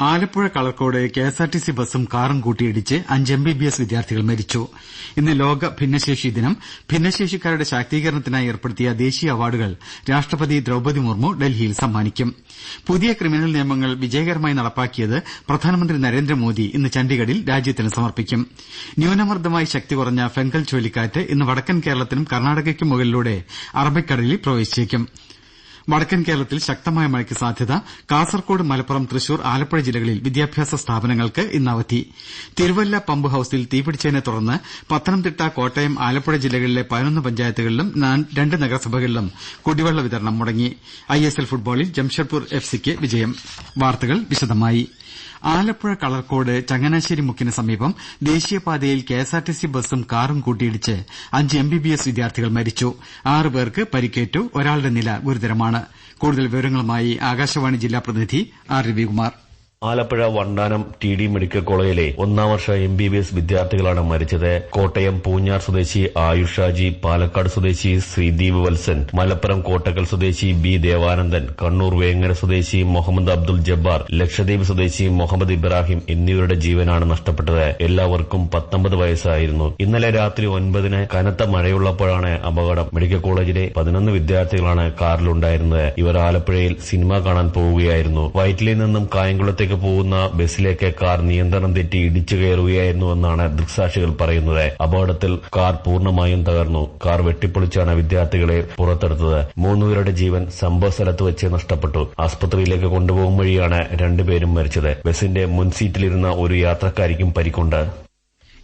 Alappuzha Kalarcode KSRTC ബസും കാറും കൂട്ടിയിടിച്ച് അഞ്ച് എം ബി ബി എസ് വിദ്യാർത്ഥികൾ മരിച്ചു. ഇന്ന് ലോക ഭിന്നശേഷി ദിനം. ഭിന്നശേഷിക്കാരുടെ ശാക്തീകരണത്തിനായി ഏർപ്പെടുത്തിയ ദേശീയ അവാർഡുകൾ രാഷ്ട്രപതി ദ്രൌപദി മുർമു ഡൽഹിയിൽ സമ്മാനിക്കും. പുതിയ ക്രിമിനൽ നിയമങ്ങൾ വിജയകരമായി നടപ്പാക്കിയത് പ്രധാനമന്ത്രി നരേന്ദ്രമോദി ഇന്ന് ചണ്ഡിഗഡിൽ രാജ്യത്തിന് സമർപ്പിക്കും. ന്യൂനമർദ്ദമായി ശക്തി കുറഞ്ഞ ഫെങ്കൽ ചുഴലിക്കാറ്റ് ഇന്ന് വടക്കൻ കേരളത്തിനും കർണാടകയ്ക്കും മുകളിലൂടെ അറബിക്കടലിൽ പ്രവേശിച്ചേക്കും. വടക്കൻ കേരളത്തിൽ ശക്തമായ മഴയ്ക്ക് സാധ്യത. കാസർകോട് മലപ്പുറം തൃശൂർ ആലപ്പുഴ ജില്ലകളിൽ വിദ്യാഭ്യാസ സ്ഥാപനങ്ങൾക്ക് ഇന്ന് അവധി. തിരുവല്ല പമ്പ് ഹൌസിൽ തീപിടിച്ചതിനെ തുടർന്ന് പത്തനംതിട്ട കോട്ടയം ആലപ്പുഴ ജില്ലകളിലെ പതിനൊന്ന് പഞ്ചായത്തുകളിലും രണ്ട് നഗരസഭകളിലും കുടിവെള്ള വിതരണം മുടങ്ങി. ഐഎസ്എൽ ഫുട്ബോളിൽ ജംഷഡ്പൂർ എഫ്സിക്ക് വിജയം. വാർത്തകൾ വിശദമായി. ആലപ്പുഴ കളർക്കോട് ചങ്ങനാശ്ശേരി മുക്കിന് സമീപം ദേശീയപാതയിൽ K S R T C ബസും കാറും കൂട്ടിയിടിച്ച് അഞ്ച് എം ബി ബി എസ് വിദ്യാർത്ഥികൾ മരിച്ചു. ആറ് പേർക്ക് പരിക്കേറ്റു. ഒരാളുടെ നില ഗുരുതരമാണ്. കൂടുതൽ വിവരങ്ങളുമായി ആകാശവാണി ജില്ലാ പ്രതിനിധി R Ravikumar. Alappuzha Vandanam T D medical കോളേജിലെ ഒന്നാം വർഷ എം ബി ബി എസ് വിദ്യാർത്ഥികളാണ് മരിച്ചത്. കോട്ടയം പൂഞ്ഞാർ സ്വദേശി ആയുഷാജി പാലക്കാട് സ്വദേശി ശ്രീദീപ് വത്സൻ മലപ്പുറം കോട്ടക്കൽ സ്വദേശി ബി ദേവാനന്ദൻ കണ്ണൂർ വേങ്ങര സ്വദേശി മുഹമ്മദ് അബ്ദുൽ ജബ്ബാർ ലക്ഷദ്വീപ് സ്വദേശി മുഹമ്മദ് ഇബ്രാഹിം എന്നിവരുടെ ജീവനാണ് നഷ്ടപ്പെട്ടത്. എല്ലാവർക്കും പത്തൊമ്പത് വയസ്സായിരുന്നു. ഇന്നലെ രാത്രി ഒൻപതിന് കനത്ത മഴയുള്ളപ്പോഴാണ് അപകടം. മെഡിക്കൽ കോളേജിലെ പതിനൊന്ന് വിദ്യാർത്ഥികളാണ് കാറിലുണ്ടായിരുന്നത്. ഇവർ ആലപ്പുഴയിൽ സിനിമ കാണാൻ പോവുകയായിരുന്നു. വയറ്റിലിൽ നിന്നും കായംകുളത്തേക്ക് പോകുന്ന ബസ്സിലേക്ക് കാർ നിയന്ത്രണം തെറ്റി ഇടിച്ചു കയറുകയായിരുന്നുവെന്നാണ് ദൃക്സാക്ഷികൾ പറയുന്നത്. അപകടത്തിൽ കാർ പൂർണമായും തകർന്നു. കാർ വെട്ടിപ്പൊളിച്ചാണ് വിദ്യാർത്ഥികളെ പുറത്തെടുത്തത്. മൂന്നുപേരുടെ ജീവൻ സംഭവ സ്ഥലത്ത് വെച്ച് നഷ്ടപ്പെട്ടു. ആസ്പത്രിയിലേക്ക് കൊണ്ടുപോകും വഴിയാണ് രണ്ടുപേരും മരിച്ചത്. ബസിന്റെ മുൻസീറ്റിലിരുന്ന ഒരു യാത്രക്കാരിക്കും പരിക്കുണ്ട്.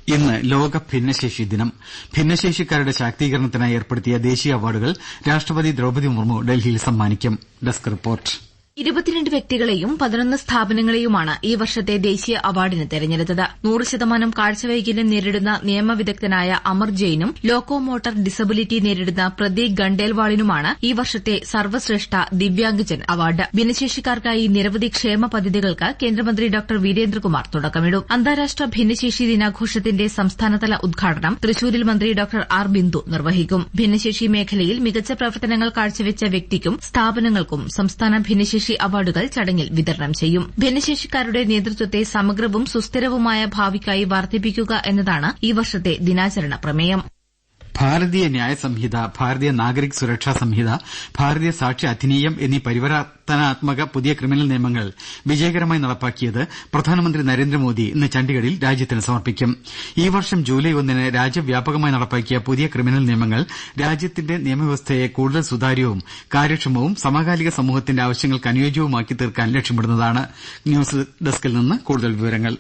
ഇന്ന് ലോക ഭിന്നശേഷി ദിനം. ഭിന്നശേഷിക്കാരുടെ ശാക്തീകരണത്തിനായി ഏർപ്പെടുത്തിയ ദേശീയ അവാർഡുകൾ രാഷ്ട്രപതി ദ്രൌപദി മുർമു ഡൽഹിയിൽ സമ്മാനിക്കും. Desk report. ഇരുപത്തിരണ്ട് വ്യക്തികളെയും പതിനൊന്ന് സ്ഥാപനങ്ങളെയുമാണ് ഈ വർഷത്തെ ദേശീയ അവാർഡിന് തെരഞ്ഞെടുത്തത്. നൂറ് ശതമാനം കാഴ്ചവൈകല്യം നേരിടുന്ന നിയമവിദഗ്ധനായ അമർ ജെയിനും ലോക്കോമോട്ടർ ഡിസബിലിറ്റി നേരിടുന്ന പ്രതീക് ഗണ്ടേൽവാളിനുമാണ് ഈ വർഷത്തെ സർവശ്രേഷ്ഠ ദിവ്യാംഗജൻ അവാർഡ്. ഭിന്നശേഷിക്കാർക്കായി നിരവധി ക്ഷേമ പദ്ധതികൾക്ക് കേന്ദ്രമന്ത്രി ഡോക്ടർ വീരേന്ദ്രകുമാർ തുടക്കമിടും. അന്താരാഷ്ട്ര ഭിന്നശേഷി ദിനാഘോഷത്തിന്റെ സംസ്ഥാനതല ഉദ്ഘാടനം തൃശൂരിൽ മന്ത്രി ഡോക്ടർ ആർ ബിന്ദു നിർവഹിക്കും. ഭിന്നശേഷി മേഖലയിൽ മികച്ച പ്രവർത്തനങ്ങൾ കാഴ്ചവെച്ച വ്യക്തിക്കും സ്ഥാപനങ്ങൾക്കും സംസ്ഥാന ഭിന്നശേഷി ഭിന്നശേഷി അവാർഡുകൾ ചടങ്ങിൽ വിതരണം ചെയ്യും. ഭിന്നശേഷിക്കാരുടെ നേതൃത്വത്തെ സമഗ്രവും സുസ്ഥിരവുമായ ഭാവിക്കായി വർദ്ധിപ്പിക്കുക എന്നതാണ് ഈ വർഷത്തെ ദിനാചരണ പ്രമേയം. ഭാരതീയ ന്യായ സംഹിത ഭാരതീയ നാഗരിക് സുരക്ഷാ സംഹിത ഭാരതീയ സാക്ഷി അധിനിയം എന്നീ പരിവർത്തനാത്മക പുതിയ ക്രിമിനൽ നിയമങ്ങൾ വിജയകരമായി നടപ്പാക്കിയത് പ്രധാനമന്ത്രി നരേന്ദ്രമോദി ഇന്ന് ചണ്ഡിഗഡിൽ രാജ്യത്തിന് സമർപ്പിക്കും. ഈ വർഷം ജൂലൈ ഒന്നിന് രാജ്യവ്യാപകമായി നടപ്പാക്കിയ പുതിയ ക്രിമിനൽ നിയമങ്ങൾ രാജ്യത്തിന്റെ നിയമവ്യവസ്ഥയെ കൂടുതൽ സുതാര്യവും കാര്യക്ഷമവും സമകാലിക സമൂഹത്തിന്റെ ആവശ്യങ്ങൾക്ക് അനുയോജ്യവുമാക്കി തീർക്കാൻ ലക്ഷ്യമിടുന്നതാണ്. ന്യൂസ് ഡെസ്കിൽ നിന്ന് കൂടുതൽ വിവരങ്ങൾ.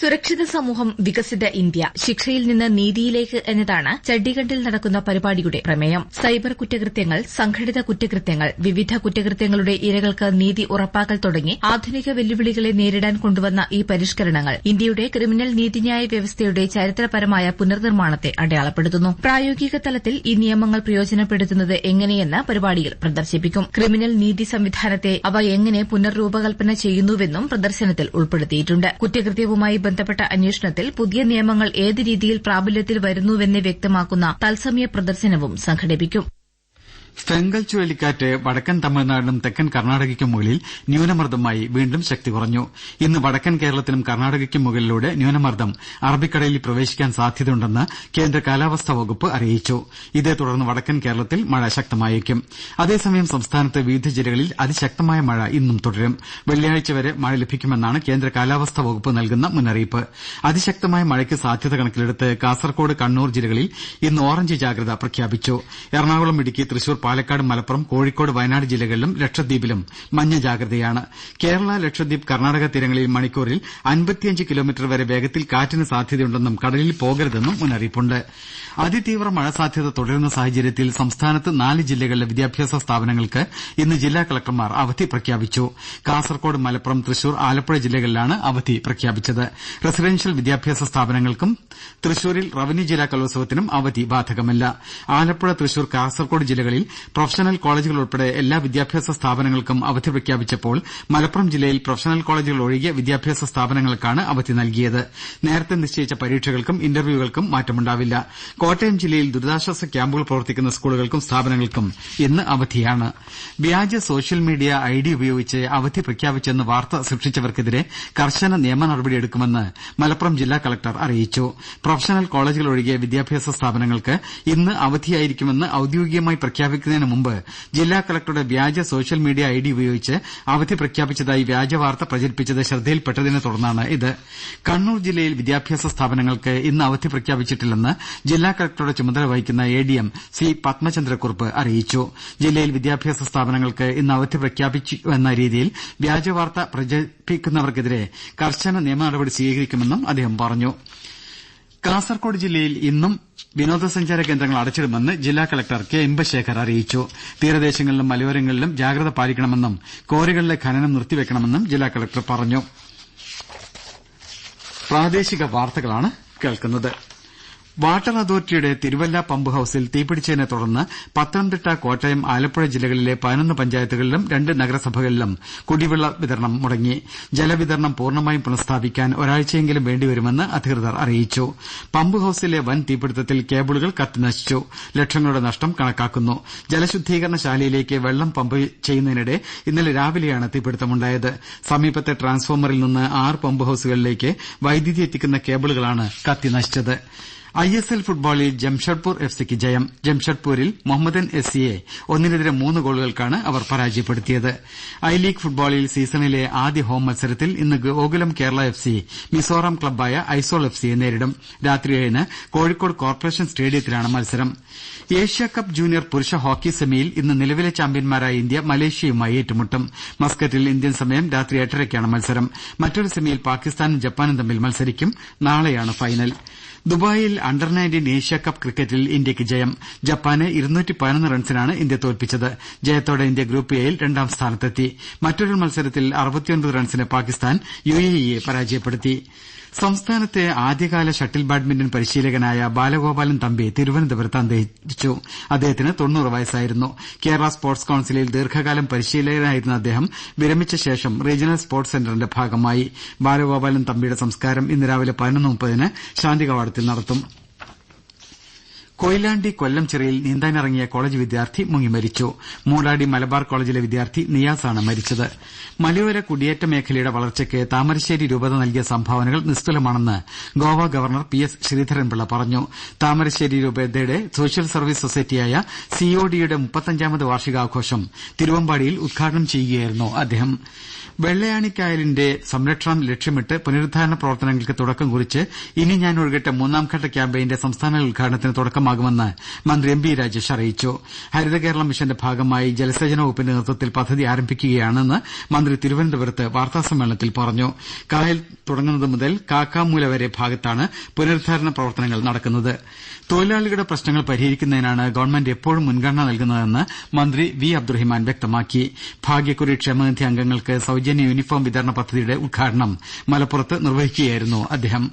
സുരക്ഷിത സമൂഹം വികസിത ഇന്ത്യ ശിക്ഷയിൽ നിന്ന് നീതിയിലേക്ക് എന്നതാണ് ചണ്ഡീഗഡിൽ നടക്കുന്ന പരിപാടിയുടെ പ്രമേയം. സൈബർ കുറ്റകൃത്യങ്ങൾ സംഘടിത കുറ്റകൃത്യങ്ങൾ വിവിധ കുറ്റകൃത്യങ്ങളുടെ ഇരകൾക്ക് നീതി ഉറപ്പാക്കൽ തുടങ്ങി ആധുനിക വെല്ലുവിളികളെ നേരിടാൻ കൊണ്ടുവന്ന ഈ പരിഷ്കരണങ്ങൾ ഇന്ത്യയുടെ ക്രിമിനൽ നീതിന്യായ വ്യവസ്ഥയുടെ ചരിത്രപരമായ പുനർനിർമ്മാണത്തെ അടയാളപ്പെടുത്തുന്നു. പ്രായോഗിക തലത്തിൽ ഈ നിയമങ്ങൾ പ്രയോജനപ്പെടുത്തുന്നത് എങ്ങനെയെന്ന് പരിപാടിയിൽ പ്രദർശിപ്പിക്കും. ക്രിമിനൽ നീതി സംവിധാനത്തെ അവ എങ്ങനെ പുനർരൂപകൽപ്പന ചെയ്യുന്നുവെന്നും പ്രദർശനത്തിൽ ഉൾപ്പെടുത്തിയിട്ടുണ്ട്. കുറ്റകൃത്യവുമായി ബന്ധപ്പെട്ട അന്വേഷണത്തിൽ പുതിയ നിയമങ്ങൾ ഏത് രീതിയിൽ പ്രാബല്യത്തിൽ വരുന്നുവെന്ന് വ്യക്തമാക്കുന്ന തത്സമയ പ്രദർശനവും സംഘടിപ്പിക്കും ഫെങ്കൽ ചുഴലിക്കാറ്റ് വടക്കൻ തമിഴ്നാടിനും തെക്കൻ കർണാടകയ്ക്കും മുകളിൽ ന്യൂനമർദ്ദമായി വീണ്ടും ശക്തി കുറഞ്ഞു. ഇന്ന് വടക്കൻ കേരളത്തിനും കർണാടകയ്ക്കും മുകളിലൂടെ ന്യൂനമർദ്ദം അറബിക്കടലിൽ പ്രവേശിക്കാൻ സാധ്യതയുണ്ടെന്ന് കേന്ദ്ര കാലാവസ്ഥാ വകുപ്പ് അറിയിച്ചു. ഇതേ തുടർന്ന് വടക്കൻ കേരളത്തിൽ മഴ ശക്തമായേക്കും. അതേസമയം സംസ്ഥാനത്ത് വിവിധ ജില്ലകളിൽ അതിശക്തമായ മഴ ഇന്നും തുടരും. വെള്ളിയാഴ്ച വരെ മഴ ലഭിക്കുമെന്നാണ് കേന്ദ്ര കാലാവസ്ഥാ വകുപ്പ് നൽകുന്ന മുന്നറിയിപ്പ്. അതിശക്തമായ മഴയ്ക്ക് സാധ്യത കണക്കിലെടുത്ത് കാസർകോട് കണ്ണൂർ ജില്ലകളിൽ ഇന്ന് ഓറഞ്ച് ജാഗ്രത പ്രഖ്യാപിച്ചു. എറണാകുളം ഇടുക്കി തൃശൂർ പാലക്കാട് മലപ്പുറം കോഴിക്കോട് വയനാട് ജില്ലകളിലും ലക്ഷദ്വീപിലും മഞ്ഞ ജാഗ്രതയാണ്. കേരള ലക്ഷദ്വീപ് കർണാടക തീരങ്ങളിൽ മണിക്കൂറിൽ അൻപത്തിയഞ്ച് കിലോമീറ്റർ വരെ വേഗത്തിൽ കാറ്റിന് സാധ്യതയുണ്ടെന്നും കടലിൽ പോകരുതെന്നും മുന്നറിയിപ്പുണ്ട്. അതിതീവ്ര മഴ സാധ്യത തുടരുന്ന സാഹചര്യത്തിൽ സംസ്ഥാനത്ത് നാല് ജില്ലകളിലെ വിദ്യാഭ്യാസ സ്ഥാപനങ്ങൾക്ക് ഇന്ന് ജില്ലാ കളക്ടർമാർ അവധി പ്രഖ്യാപിച്ചു. കാസർകോട് മലപ്പുറം തൃശൂർ ആലപ്പുഴ ജില്ലകളിലാണ് അവധി പ്രഖ്യാപിച്ചത്. റസിഡൻഷ്യൽ വിദ്യാഭ്യാസ സ്ഥാപനങ്ങൾക്കും തൃശൂരിൽ റവന്യൂ ജില്ലാ കലോത്സവത്തിനും അവധി ബാധകമല്ല. ആലപ്പുഴ തൃശൂർ കാസർകോട് ജില്ലകളിൽ പ്രൊഫഷണൽ കോളേജുകൾ ഉൾപ്പെടെ എല്ലാ വിദ്യാഭ്യാസ സ്ഥാപനങ്ങൾക്കും അവധി പ്രഖ്യാപിച്ചപ്പോൾ മലപ്പുറം ജില്ലയിൽ പ്രൊഫഷണൽ കോളേജുകൾ ഒഴികെ വിദ്യാഭ്യാസ സ്ഥാപനങ്ങൾക്കാണ് അവധി നൽകിയത്. നേരത്തെ നിശ്ചയിച്ച പരീക്ഷകൾക്കും ഇന്റർവ്യൂകൾക്കും മാറ്റമുണ്ടാവില്ല. കോട്ടയം ജില്ലയിൽ ദുരിതാശ്വാസ ക്യാമ്പുകൾ പ്രവർത്തിക്കുന്ന സ്കൂളുകൾക്കും സ്ഥാപനങ്ങൾക്കും ഇന്ന് അവധിയാണ്. വ്യാജ സോഷ്യൽ മീഡിയ ഐ ഡി ഉപയോഗിച്ച് അവധി പ്രഖ്യാപിച്ചെന്ന് വാർത്ത സൃഷ്ടിച്ചവർക്കെതിരെ കർശന നിയമ നടപടിയെടുക്കുമെന്ന് മലപ്പുറം ജില്ലാ കളക്ടർ അറിയിച്ചു. പ്രൊഫഷണൽ കോളേജുകൾ ഒഴികെ വിദ്യാഭ്യാസ സ്ഥാപനങ്ങൾക്ക് ഇന്ന് അവധിയായിരിക്കുമെന്ന് ഔദ്യോഗികമായി പ്രഖ്യാപിക്കുന്നതിന് മുമ്പ് ജില്ലാ കലക്ടറുടെ വ്യാജ സോഷ്യൽ മീഡിയ ഐ ഡി ഉപയോഗിച്ച് അവധി പ്രഖ്യാപിച്ചതായി വ്യാജ വാർത്ത പ്രചരിപ്പിച്ചത് ശ്രദ്ധയിൽപ്പെട്ടതിനെ ഇത്. കണ്ണൂർ ജില്ലയിൽ വിദ്യാഭ്യാസ സ്ഥാപനങ്ങൾക്ക് ഇന്ന് അവധി പ്രഖ്യാപിച്ചിട്ടില്ലെന്ന് ജില്ലാ കലക്ടറുടെ ചുമതല വഹിക്കുന്ന A D M C Padmachandrakurup അറിയിച്ചു. ജില്ലയിൽ വിദ്യാഭ്യാസ സ്ഥാപനങ്ങൾക്ക് ഇന്ന് അവധി പ്രഖ്യാപിച്ചുവെന്ന രീതിയിൽ വ്യാജവാർത്ത പ്രചരിപ്പിക്കുന്നവർക്കെതിരെ കർശന നിയമ നടപടി സ്വീകരിക്കുമെന്നും അദ്ദേഹം പറഞ്ഞു. കാസർകോട് ജില്ലയിൽ ഇന്നും വിനോദസഞ്ചാര കേന്ദ്രങ്ങൾ അടച്ചിടുമെന്ന് ജില്ലാ കലക്ടർ കെ ഇമ്പശേഖർ അറിയിച്ചു. തീരദേശങ്ങളിലും മലയോരങ്ങളിലും ജാഗ്രത പാലിക്കണമെന്നും കോറികളിലെ ഖനനം നിർത്തിവെക്കണമെന്നും ജില്ലാ കലക്ടർ പറഞ്ഞു. വാട്ടർ അതോറിറ്റിയുടെ തിരുവല്ല പമ്പ് ഹൌസിൽ തീപിടിച്ചതിനെ തുടർന്ന് പത്തനംതിട്ട കോട്ടയം ആലപ്പുഴ ജില്ലകളിലെ പതിനൊന്ന് പഞ്ചായത്തുകളിലും രണ്ട് നഗരസഭകളിലും കുടിവെള്ള വിതരണം മുടങ്ങി. ജലവിതരണം പൂർണമായും പുനഃസ്ഥാപിക്കാൻ ഒരാഴ്ചയെങ്കിലും വേണ്ടിവരുമെന്ന് അധികൃതർ അറിയിച്ചു. പമ്പ് ഹൌസിലെ വൻ തീപിടുത്തത്തിൽ കേബിളുകൾ കത്തിനശിച്ചു. ലക്ഷങ്ങളുടെ നഷ്ടം കണക്കാക്കുന്നു. ജലശുദ്ധീകരണ ശാലയിലേക്ക് വെള്ളം പമ്പ് ചെയ്യുന്നതിനിടെ ഇന്നലെ രാവിലെയാണ് തീപിടുത്തമുണ്ടായത്. സമീപത്തെ ട്രാൻസ്ഫോമറിൽ നിന്ന് ആറ് പമ്പ് ഹൌസുകളിലേക്ക് വൈദ്യുതി എത്തിക്കുന്ന കേബിളുകളാണ് കത്തിനശിച്ചത്. ഐ എസ് എൽ ഫുട്ബോളിൽ ജംഷഡ്പൂർ എഫ് സിക്ക് ജയം. ജംഷഡ്പൂരിൽ മുഹമ്മദൻ എസ് സിയെ ഒന്നിനെതിരെ മൂന്ന് ഗോളുകൾക്കാണ് അവർ പരാജയപ്പെടുത്തിയത്. ഐ ലീഗ് ഫുട്ബോളിൽ സീസണിലെ ആദ്യ ഹോം മത്സരത്തിൽ ഇന്ന് ഗോകുലം കേരള എഫ് സി മിസോറാം ക്ലബ്ബായ ഐസോൾ എഫ് സിയെ നേരിടും. രാത്രി ഏഴിന് കോഴിക്കോട് കോർപ്പറേഷൻ സ്റ്റേഡിയത്തിലാണ് മത്സരം. ഏഷ്യാകപ്പ് ജൂനിയർ പുരുഷ ഹോക്കി സെമിയിൽ ഇന്ന് നിലവിലെ ചാമ്പ്യന്മാരായ ഇന്ത്യ മലേഷ്യയുമായി ഏറ്റുമുട്ടും. മസ്കറ്റിൽ ഇന്ത്യൻ സമയം രാത്രി എട്ടരയ്ക്കാണ് മത്സരം. മറ്റൊരു സെമിയിൽ പാകിസ്ഥാനും ജപ്പാനും തമ്മിൽ മത്സരിക്കും. നാളെയാണ് ഫൈനൽ. ദുബായിൽ അണ്ടർ നയന്റീൻ ഏഷ്യാകപ്പ് ക്രിക്കറ്റിൽ ഇന്ത്യയ്ക്ക് ജയം. ജപ്പാനെ റൺസിനാണ് ഇന്ത്യ തോൽപ്പിച്ചത്. ജയത്തോടെ ഇന്ത്യ ഗ്രൂപ്പ് എയിൽ രണ്ടാം സ്ഥാനത്തെത്തി. മറ്റൊരു മത്സരത്തിൽ റൺസിന് പാകിസ്ഥാൻ യു എ ഇയെ സംസ്ഥാനത്തെ ആദ്യകാല ഷട്ടിൽ ബാഡ്മിന്റൺ പരിശീലകനായ ബാലഗോപാലൻ തമ്പി തിരുവനന്തപുരത്ത് അന്തരിച്ചു. അദ്ദേഹത്തിന് കേരള സ്പോർട്സ് കൌൺസിലിൽ ദീർഘകാലം പരിശീലകനായിരുന്ന അദ്ദേഹം വിരമിച്ച ശേഷം റീജിയണൽ സ്പോർട്സ് സെന്ററിന്റെ ഭാഗമായി. ബാലഗോപാലൻ തമ്പിയുടെ സംസ്കാരം ഇന്ന് രാവിലെ പതിനൊന്ന് മുപ്പതിന് ശാന്തികവാടത്തിൽ നടത്തും. കൊയിലാണ്ടി കൊല്ലം ചിറയിൽ നീന്താനിറങ്ങിയ കോളേജ് വിദ്യാർത്ഥി മുങ്ങിമരിച്ചു മൂടാടി മലബാർ കോളേജിലെ വിദ്യാർത്ഥി നിയാസാണ് മരിച്ചത്. മലയോര കുടിയേറ്റ മേഖലയുടെ വളർച്ചയ്ക്ക് താമരശ്ശേരി രൂപത നൽകിയ സംഭാവനകൾ നിസ്തുലമാണെന്ന് Goa governor P S Sreedharanpillai പറഞ്ഞു. താമരശ്ശേരി രൂപതയുടെ സോഷ്യൽ സർവീസ് സൊസൈറ്റിയായ സിഒഡിയുടെ മുപ്പത്തഞ്ചാമത് വാർഷികാഘോഷം തിരുവമ്പാടിയിൽ ഉദ്ഘാടനം ചെയ്യുകയായിരുന്നു അദ്ദേഹം. വെള്ളയാണിക്കായലിന്റെ സംരക്ഷണം ലക്ഷ്യമിട്ട് പുനരുദ്ധാരണ പ്രവർത്തനങ്ങൾക്ക് തുടക്കം കുറിച്ച് ഇനി ഞാൻ ഒഴുകട്ടെ മൂന്നാംഘട്ട ക്യാമ്പയിന്റെ സംസ്ഥാന ഉദ്ഘാടനത്തിന് തുടക്കമാകുമെന്ന് മന്ത്രി എം ബി രാജേഷ് അറിയിച്ചു. ഹരിത കേരളം മിഷന്റെ ഭാഗമായി ജലസേചന വകുപ്പിന്റെ നേതൃത്വത്തിൽ പദ്ധതി ആരംഭിക്കുകയാണെന്ന് മന്ത്രി തിരുവനന്തപുരത്ത് വാർത്താസമ്മേളനത്തിൽ പറഞ്ഞു. കായൽ തുടങ്ങുന്നത് മുതൽ കാക്കാമൂല വരെ ഭാഗത്താണ് പുനരുദ്ധാരണ പ്രവർത്തനങ്ങൾ നടക്കുന്നത്. തൊഴിലാളികളുടെ പ്രശ്നങ്ങൾ പരിഹരിക്കുന്നതിനാണ് ഗവൺമെന്റ് എപ്പോഴും മുൻഗണന നൽകുന്നതെന്ന് മന്ത്രി വി അബ്ദുറഹിമാൻ വ്യക്തമാക്കി. ഭാഗ്യക്കുറി ക്ഷേമനിധി അംഗങ്ങൾക്ക് സൌജന്യ യൂണിഫോം വിതരണ പദ്ധതിയുടെ ഉദ്ഘാടനം മലപ്പുറത്ത് നിർവഹിക്കുകയായിരുന്നു അദ്ദേഹം.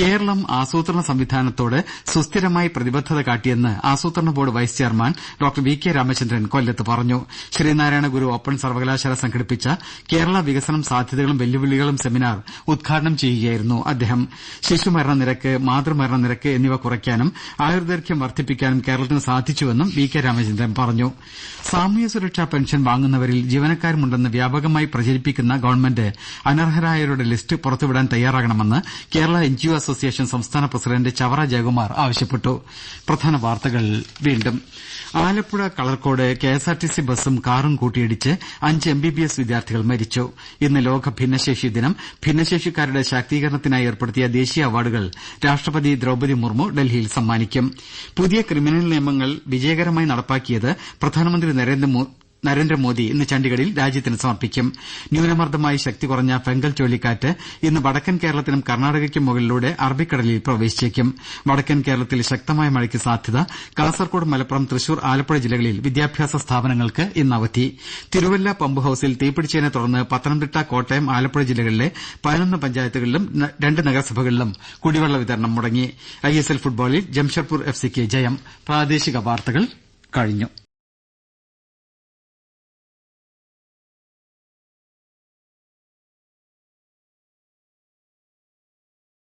കേരളം ആസൂത്രണ സംവിധാനത്തോട് സുസ്ഥിരമായി പ്രതിബദ്ധത കാട്ടിയെന്ന് ആസൂത്രണ board vice chairman doctor V K Ramachandran കൊല്ലത്ത് പറഞ്ഞു. ശ്രീനാരായണ ഗുരു ഓപ്പൺ സർവകലാശാല സംഘടിപ്പിച്ച കേരള വികസനം സാധ്യതകളും വെല്ലുവിളികളും സെമിനാർ ഉദ്ഘാടനം ചെയ്യുകയായിരുന്നു അദ്ദേഹം. ശിശുമരണ നിരക്ക് മാതൃമരണ നിരക്ക് എന്നിവ കുറയ്ക്കാനും ആയുർദൈർഘ്യം വർദ്ധിപ്പിക്കാനും കേരളത്തിന് സാധിച്ചുവെന്നും വി കെ രാമചന്ദ്രൻ പറഞ്ഞു. സാമൂഹ്യ സുരക്ഷാ പെൻഷൻ വാങ്ങുന്നവരിൽ ജീവനക്കാരുമുണ്ടെന്ന് വ്യാപകമായി പ്രചരിപ്പിക്കുന്ന ഗവൺമെന്റ് അനർഹരായവരുടെ ലിസ്റ്റ് പുറത്തുവിടാൻ തയ്യാറാകണമെന്ന് കേരള എൻജിഒ അസോസിയേഷൻ സംസ്ഥാന പ്രസിഡന്റ് ചവറ ജയകുമാർ ആവശ്യപ്പെട്ടു. പ്രധാന വാർത്തകൾ വീണ്ടും. Alappuzha Kalarcode K S R T C ബസും കാറും കൂട്ടിയിടിച്ച് അഞ്ച് എം ബി ബി എസ് വിദ്യാർത്ഥികൾ മരിച്ചു. ഇന്ന് ലോക ഭിന്നശേഷി ദിനം. ഭിന്നശേഷിക്കാരുടെ ശാക്തീകരണത്തിനായി ഏർപ്പെടുത്തിയ ദേശീയ അവാർഡുകൾ രാഷ്ട്രപതി ദ്രൌപദി മുർമു ഡൽഹിയിൽ സമ്മാനിക്കും. പുതിയ ക്രിമിനൽ നിയമങ്ങൾ വിജയകരമായി നടപ്പാക്കിയത് പ്രധാനമന്ത്രി നരേന്ദ്രമോദി നരേന്ദ്രമോദി ഇന്ന് ചണ്ഡിഗഡിൽ രാജ്യത്തിന് സമർപ്പിക്കും. ന്യൂനമർദ്ദമായി ശക്തി കുറഞ്ഞ ഫെങ്കൽ ചുഴലിക്കാറ്റ് ഇന്ന് വടക്കൻ കേരളത്തിനും കർണാടകയ്ക്കും മുകളിലൂടെ അറബിക്കടലിൽ പ്രവേശിച്ചേക്കും. വടക്കൻ കേരളത്തിൽ ശക്തമായ മഴയ്ക്ക് സാധ്യത. കാസർകോട് മലപ്പുറം തൃശൂർ ആലപ്പുഴ ജില്ലകളിൽ വിദ്യാഭ്യാസ സ്ഥാപനങ്ങൾക്ക് ഇന്ന് അവധി. തിരുവല്ല പമ്പ് ഹൌസിൽ തീപിടിച്ചതിനെ തുടർന്ന് പത്തനംതിട്ട കോട്ടയം ആലപ്പുഴ ജില്ലകളിലെ പതിനൊന്ന് പഞ്ചായത്തുകളിലും രണ്ട് നഗരസഭകളിലും കുടിവെള്ള വിതരണം മുടങ്ങി. ഐ എസ് എൽ ഫുട്ബോളിൽ ജംഷഡ്പൂർ എഫ് സിക്ക് ജയം.